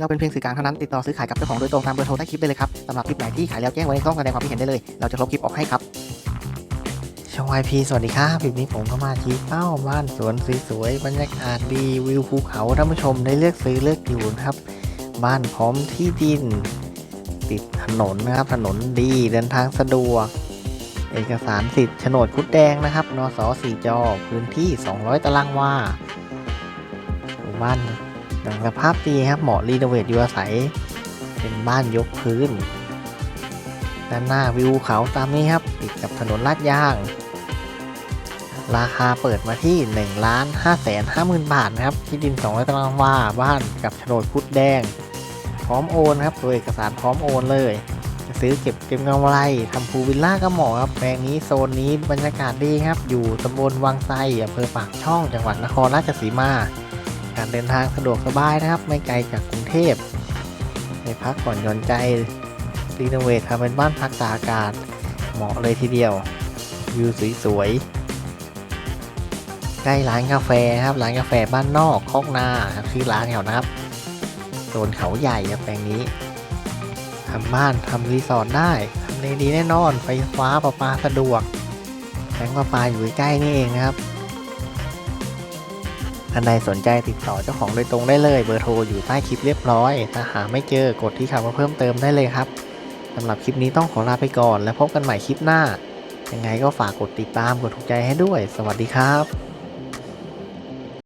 เราเป็นเพียงสื่อกลางเท่านั้นติดต่อซื้อขายกับเจ้าของโดยตรงตามเบอร์โทรใต้คลิปได้เลยครับสำหรับคลิปไหนที่ขายแล้วแจ้งไว้ในช่องแสดงความคิดเห็นได้เลย เราจะลบคลิปออกให้ครับช่องไอพีสวัสดีครับคลิปนี้ผมก็มาชี้เป้าบ้านสวนสวยๆบรรยากาศดีวิวภูเขาท่านผู้ชมได้เลือกซื้อเลือกอยู่นะครับ บ้านพร้อมที่ดิน ติดถนนนะครับ ถนนดีเดินทางสะดวก เอกสารสิทธิ์โฉนดคุดแดงนะครับนสสี่จอพื้นที่ 200 ตารางวาบ้าน ดังสภาพดีครับเหมาะรีโนเวทอยู่อาศัย เป็นบ้านยกพื้น ด้านหน้าวิวเขาตามนี้ครับ ติดกับถนนลาดยาง ราคาเปิดมาที่1ล้าน5แสน5หมื่นบาทนะครับ ที่ดิน200ตารางวาบ้านกับโฉนดคุดแดง พร้อมโอนครับตัวเอกสารพร้อมโอนเลยจะซื้อเก็บเก็บกำไรทำพูวิลล่าก็เหมาะครับแปลงนี้โซนนี้บรรยากาศดีครับ อยู่ตำบลวังไซอำเภอปากช่องจังหวัดนครราชสีมา การเดินทางสะดวกสบายนะครับ ไม่ไกลจากกรุงเทพไปพักผ่อนหย่อนใจรีโนเวททำเป็นบ้านพักตากอากาศ เหมาะเลยทีเดียววิวสวยๆใกล้ร้านกาแฟครับร้านกาแฟบ้านนอกคอกนาครับชื่อร้านเขานะครับโซนเขาใหญ่ครับแปลงนี้ทำบ้านทำรีสอร์ทได้ทำเลดีแน่นอนไฟฟ้าประปาสะดวกแสงประปาอยู่ใกล้นี่เองนะครับ ท่านใดสนใจติดต่อเจ้าของโดยตรงได้เลยเบอร์โทรอยู่ใต้คลิปเรียบร้อย ถ้าหาไม่เจอกดที่คำว่าเพิ่มเติมได้เลยครับสำหรับคลิปนี้ต้องขอลาไปก่อน แล้วพบกันใหม่คลิปหน้า ยังไงก็ฝากกดติดตามกดถูกใจให้ด้วย สวัสดีครับ